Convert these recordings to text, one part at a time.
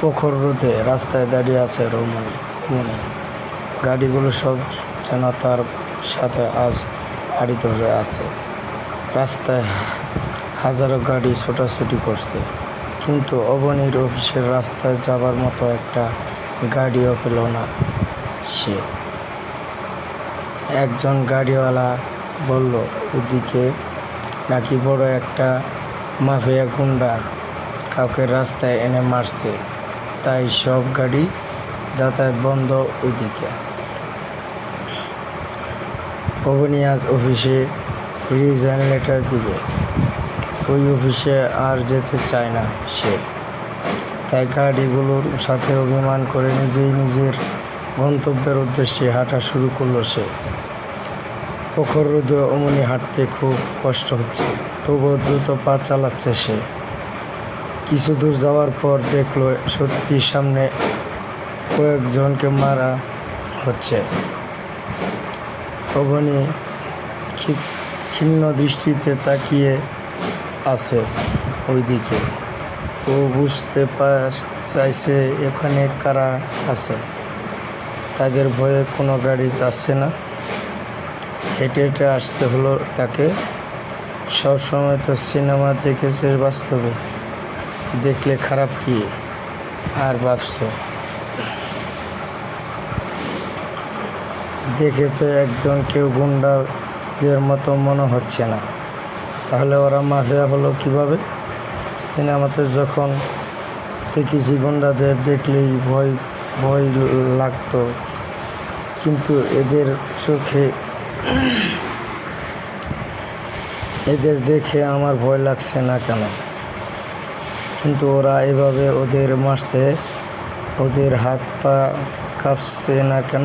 প্রখর রোদে রাস্তায় দাঁড়িয়ে আছে রমণী। মনে গাড়িগুলো সব যেন তার সাথে আজ হাড়ি ধরে আছে। রাস্তায় হাজারো গাড়ি ছোটাছুটি করছে। কিন্তু অবনীর অফিসের রাস্তায় যাবার মতো একটা গাড়িও পেল না সে। একজন গাড়িওয়ালা বলল, ওদিকে নাকি বড় একটা মাফিয়া গুন্ডা কাউকে রাস্তায় এনে মারছে? তাই সব গাড়ি যাতায়াত বন্ধ ওইদিকে। আজ অফিসে রিজাইন লেটার দিবে। ওই অফিসে আর যেতে চায় না সে। তাই গাড়িগুলোর সাথে অভিমান করে নিজেই নিজের গন্তব্যের উদ্দেশ্যে হাঁটা শুরু করল সে। প্রখর রোদে অমনি হাঁটতে খুব কষ্ট হচ্ছে, তবুও দ্রুত পা চালাচ্ছে সে। কিছু দূর যাওয়ার পর দেখল সত্যি সামনে কয়েকজনকে মারা হচ্ছে। অবনী ক্ষি- ক্ষীণ দৃষ্টিতে তাকিয়ে আছে ওইদিকে। ও বুঝতে পার চাইছে এখানে কারা আছে। তাদের ভয়ে কোনো গাড়ি যাচ্ছে না। হেঁটে হেঁটে আসতে হলো তাকে। সবসময় তো সিনেমা দেখেছে বাস্তবে। দেখলে খারাপ কি? আর ভাবছে। দেখে তো একজন কেউ গুন্ডাদের মতো মনে হচ্ছে না। তাহলে ওরা মাফিয়া হলো কীভাবে? সিনেমাতে যখন দেখেছি গুন্ডাদের, দেখলেই ভয় ভয় লাগতো। কিন্তু এদের চোখে, এদের দেখে আমার ভয় লাগছে না কেন? কিন্তু ওরা এভাবে ওদের মারছে, ওদের হাত পা কাঁপছে না কেন?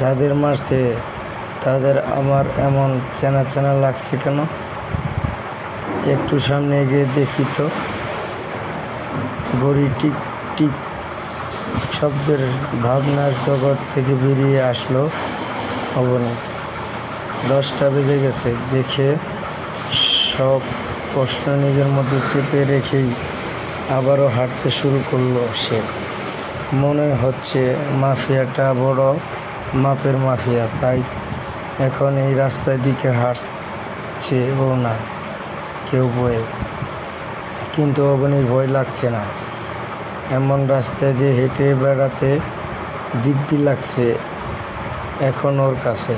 যাদের মারছে, তাদের আমার এমন চেনা চেনা লাগছে কেন? একটু সামনে এগিয়ে দেখি তো। গড়ি টিক টিক শব্দের ভাবনার জগৎ থেকে বেরিয়ে আসলো। অবনী দশটা বেজে গেছে, দেখে সব প্রশ্ন নিজের মধ্যে চেপে রেখেই আবারও হাঁটতে শুরু করল সে। মনে হচ্ছে মাফিয়াটা বড় মাপের মাফিয়া, তাই এখন এই রাস্তার দিকে হাঁটছে ও না, কেউ বয়ে। কিন্তু অবনীর ভয় লাগছে না। এমন রাস্তায় দিয়ে হেঁটে বেড়াতে দিব্যি লাগছে এখন ওর কাছে।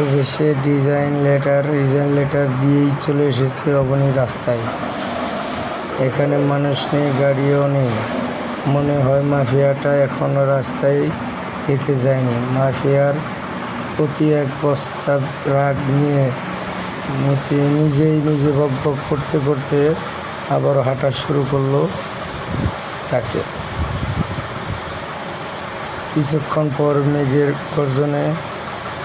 অফিসে ডিজাইন লেটার ডিজাইন লেটার দিয়েই চলে এসেছে অবনী রাস্তায়। এখানে মানুষ নেই, গাড়িও নেই। মনে হয় মাফিয়াটা এখনও রাস্তায় থেকে যায়নি। মাফিয়ার প্রতি এক বস্তা রাগ নিয়ে নিজেই নিজে বক বক করতে করতে আবার হাঁটা শুরু করল তাকে। কিছুক্ষণ পর মেঘের গর্জনে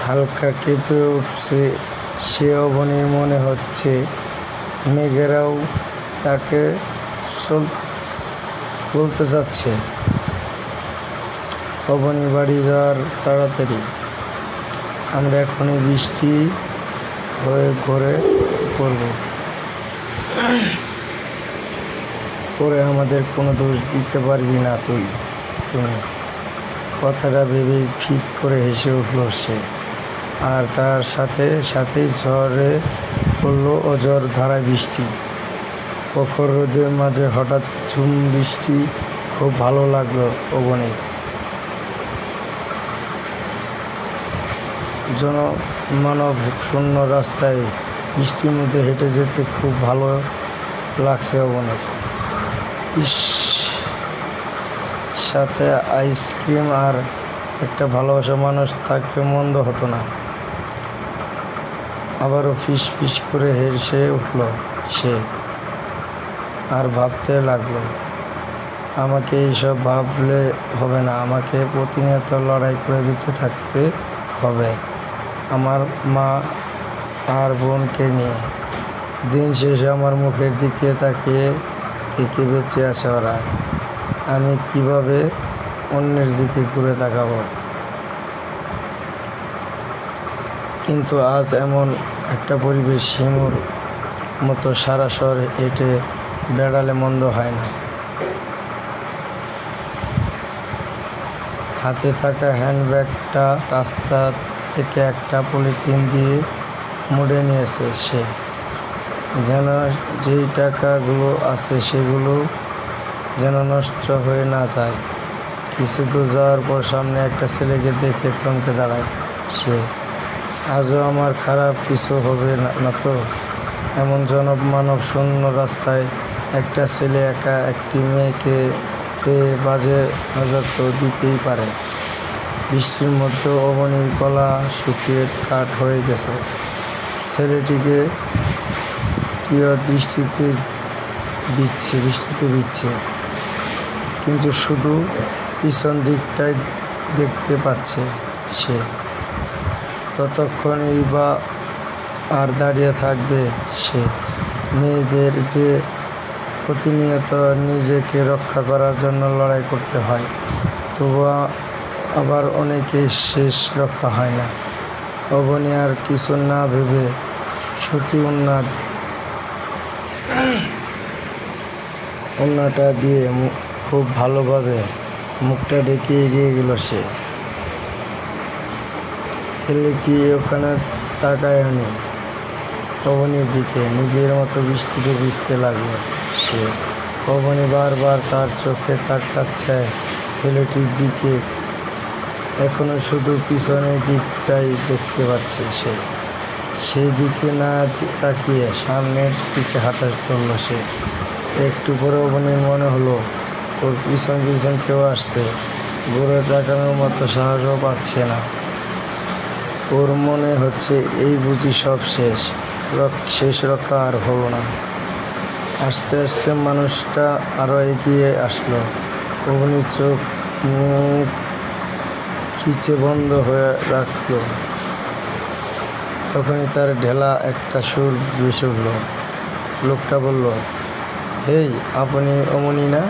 হালকা কেঁপে উঠছে সে অবনীর মনে হচ্ছে। মেঘেরাও তাকে বলতে যাচ্ছে। অবনী বাড়ি যাওয়ার তাড়াতাড়ি। আমরা এখনই বৃষ্টি হয়ে ঘরে পড়ব। পরে আমাদের কোনো দোষ দিতে পারবি না তুই। তুমি কথাটা ভেবেই ফিক করে হেসে উঠল সে। আর তার সাথে সাথেই ঝড়ে পড়ল অজর ধারায় বৃষ্টি। প্রখর রোদের মাঝে হঠাৎ ঝুম বৃষ্টি, খুব ভালো লাগল অবনী জন মানব শূন্য রাস্তায় বৃষ্টির মধ্যে হেঁটে যেতে খুব ভালো লাগছে অবনীর। ইস, সাথে আইসক্রিম আর একটা ভালোবাসা মানুষ থাকলে মন্দ হতো না। আবারও ফিস ফিস করে হেসে উঠল সে। আর ভাবতে লাগল, আমাকে এইসব ভাবলে হবে না, আমাকে প্রতিনিয়ত লড়াই করে বেঁচে থাকতে হবে। আমার মা আর বোনকে নিয়ে দিন শেষে আমার মুখের দিকে তাকিয়ে থেকে বেঁচে আছে ওরা। আমি কীভাবে অন্যের দিকে ঘুরে তাকাবো? কিন্তু আজ এমন একটা পরিবেশ হিমুর মতো সারা শহর হেঁটে বেড়ালে মন্দ হয় না। হাতে থাকা হ্যান্ডব্যাগটা রাস্তা থেকে একটা পলিথিন দিয়ে মুড়ে নিয়েছে সে। যেন যেই টাকাগুলো আছে সেগুলো যেন নষ্ট হয়ে না যায়। কিছু দূর যাওয়ার পর সামনে একটা ছেলেকে দেখে থমকে দাঁড়ায় সে। আজও আমার খারাপ কিছু হবে না তো? এমন জনব মানব শূন্য রাস্তায় একটা ছেলে একা একটি মেয়েকে বাজে নজর তো দিতেই পারে। বৃষ্টির মধ্যে অবনীর গলা শুকিয়ে কাঠ হয়ে গেছে। ছেলেটিকে প্রিয় দৃষ্টিতে দিচ্ছে বৃষ্টিতে দিচ্ছে? কিন্তু শুধু পিছন দিকটাই দেখতে পাচ্ছে সে। ততক্ষণই বা আর দাঁড়িয়ে থাকবে সে। মেয়েদের যে প্রতিনিয়ত নিজেকে রক্ষা করার জন্য লড়াই করতে হয় তবুও আবার অনেকে শেষ রক্ষা হয় না। অবনী আর কিছু না ভেবে সতী উন্নাট, উন্নাটা দিয়ে খুব ভালোভাবে মুখটা ডেকে এগিয়ে গেল সে। ছেলেটি ওখানে তাকায় নি। পবনের দিকে নিজের মতো বৃষ্টিতে ভিজতে লাগল সে। পবনে বারবার তার চোখে তাকাচ্ছে। ছেলেটির দিকে এখনও শুধু পিছনের দিকটাই দেখতে পাচ্ছে সে। সেই দিকে না তাকিয়ে সামনের দিকে হাঁটা করল সে। একটু পরে অবনীর মনে হলো, ওর পিছন পিছন কেউ আসছে। ঘুরে তাকানোর মতো সাহসও পাচ্ছে না। ওর মনে হচ্ছে এই বুঝি সব শেষ। শেষ রক্ষা আর হলো না। আস্তে আস্তে মানুষটা আরও এগিয়ে আসলো। অগ্নি চোখ, মুখ খিচে বন্ধ হয়ে রাখল। তখনই তার ঢেলা একটা সুর ভেসে উঠল। লোকটা বলল, হেই, আপনি অমনি না?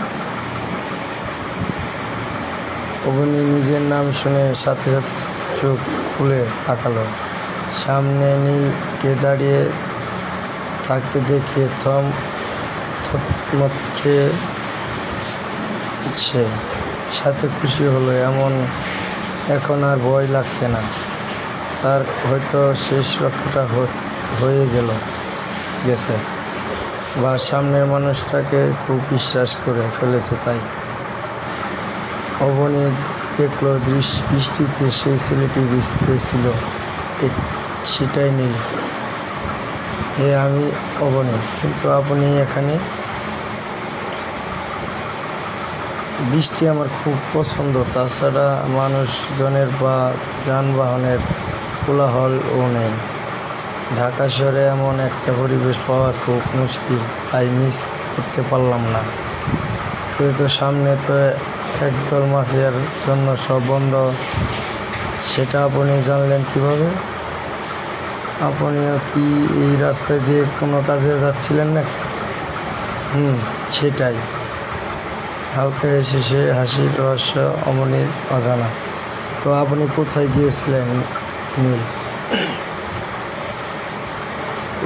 অবনী নিজের নাম শুনে সাথে সাথে চোখ খুলে তাকালো। সামনে নীলকে দাঁড়িয়ে থাকতে দেখে থম থতমত খেয়ে সে। সাথে খুশি হলো, এমন এখন আর ভয় লাগছে না। তার হয়তো শেষ হ- হয়ে গেল, গেছে। বা সামনের মানুষটাকে খুব বিশ্বাস করে ফেলেছে তাই। অবনী দেখল বৃষ্টিতে সেই ছেলেটি ভিজতেছিল সেটাই নেই এ আমি অবনী, কিন্তু আপনি এখানে বৃষ্টি আমার খুব পছন্দ। তাছাড়া মানুষজনের বা যানবাহনের কোলাহলও নেই। ঢাকা শহরে এমন একটা পরিবেশ পাওয়া খুব মুশকিল, তাই মিস করতে পারলাম না। কিন্তু সামনে তো একদল মাফিয়ার জন্য সব বন্ধ। সেটা আপনি জানলেন কীভাবে? আপনিও কি এই রাস্তায় দিয়ে কোনো কাজে যাচ্ছিলেন না হুম, সেটাই। হালকা এসে সে হাসির রহস্য অমনির অজানা। তো আপনি কোথায় গিয়েছিলেন, নীল?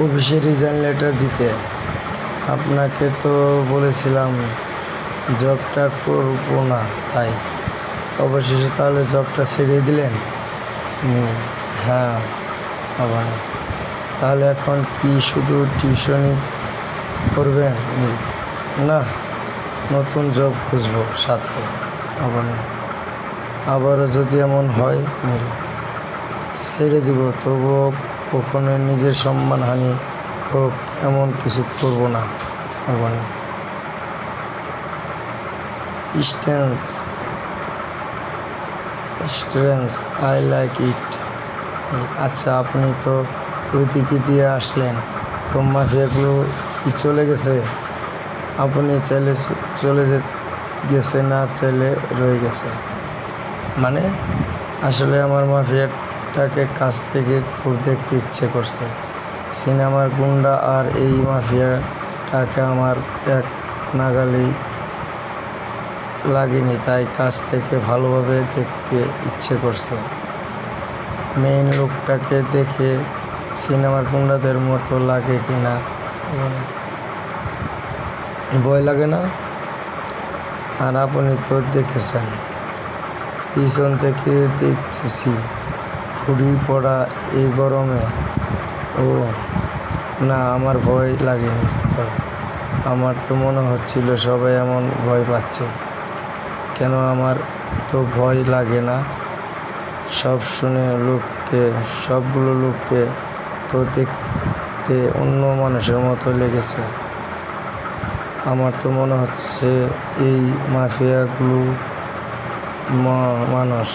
অফিসে রিজাইন লেটার দিতে। আপনাকে তো বলেছিলাম জবটা করব না, তাই। অবশেষে তাহলে জবটা ছেড়ে দিলেন? হ্যাঁ আবার তাহলে এখন কি শুধু টিউশনই করবেন? না, নতুন জব খুঁজবো সাথে আবার আবারও যদি এমন হয়, নীল, ছেড়ে দিব, তবুও কখনো নিজের সম্মানহানি হোক, এমন কিছু করব না আবার স্ট্যান্স স্ট্রেন্স আই লাইক ইট আচ্ছা আপনি তো ওই দিয়ে আসলেন। তো মাফিয়াগুলো কি চলে গেছে? আপনি চাইলে চলে গেছে না চাইলে রয়ে গেছে। মানে আসলে আমার মাফিয়াটাকে কাছ থেকে খুব দেখতে ইচ্ছে করছে। সিনেমার গুন্ডা আর এই মাফিয়াটাকে আমার এক নাগালি লাগেনি, তাই কাছ থেকে ভালোভাবে দেখতে ইচ্ছে করছে। মেইন লোকটাকে দেখে সিনেমার গুন্ডাদের মতো লাগে কি না? ভয় লাগে না? আর আপনি তো দেখেছেন। পিছন থেকে দেখতেছি ফুড়ি পড়া এই গরমে। ও, না, আমার ভয় লাগেনি তো। আমার তো মনে হচ্ছিল সবাই এমন ভয় পাচ্ছে। কেন আমার তো ভয় লাগে না? সব শুনে লোককে, সবগুলো লোককে তো দেখতে অন্য মানুষের মতো লেগেছে। আমার তো মনে হচ্ছে এই মাফিয়াগুলো মানুষ।